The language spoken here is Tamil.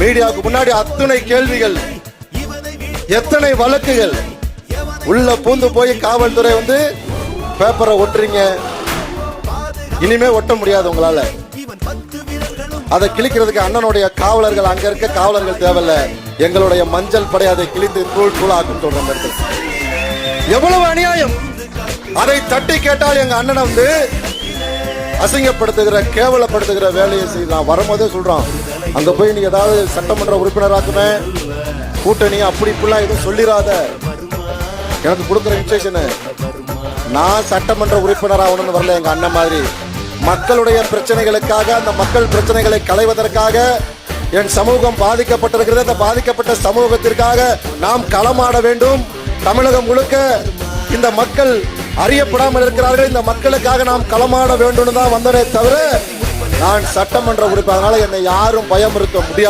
மீடியாவுக்கு முன்னாடி அத்தனை கேள்விகள் எத்தனை வழக்குகள் உள்ள பூந்து போய் காவல்துறை வந்து பேப்பரை ஒட்டுறீங்க. இனிமே ஒட்ட முடியாது உங்களால. அதை கிழிக்கிறதுக்கு அண்ணனுடைய காவலர்கள் அங்க இருக்க காவலர்கள் தேவையில்ல. எங்களுடைய மஞ்சள் படை அதை கிழித்து தூள் தூளாக்கும் சொல்ற அந்த எவ்வளவு அநியாயம்? அதை தட்டி கேட்டால் எங்க அண்ணனை வந்து அசிங்கப்படுத்துகிற கேவலப்படுத்துகிற வேலையை செய்யலாம் வரும்போதே சொல்கிறான் அங்கே போய் நீ ஏதாவது சட்டமன்ற உறுப்பினராக்குமே கூட்டணி அப்படி இப்படிலாம் எதுவும் சொல்லிடாத எனக்கு கொடுக்குற இன்ஸ்ட்ரக்ஷனு நான் சட்டமன்ற உறுப்பினர் ஆகணும்னு வரல எங்கள் அண்ணன் மாதிரி. மக்களுடைய பிரச்சனைகளுக்காக அந்த மக்கள் பிரச்சனைகளை களைவதற்காக என் சமூகம் பாதிக்கப்பட்டிருக்கிறது. அந்த பாதிக்கப்பட்ட சமூகத்திற்காக நாம் களமாட வேண்டும். தமிழகம் முழுக்க இந்த மக்கள் அறியப்படாமல் இருக்கிறார்கள். இந்த மக்களுக்காக நாம் களமாட வேண்டும் தான் வந்தனே தவிர நான் சட்டமன்ற உறுப்பினர் அதனால என்னை யாரும் பயமுறுத்த முடியாது.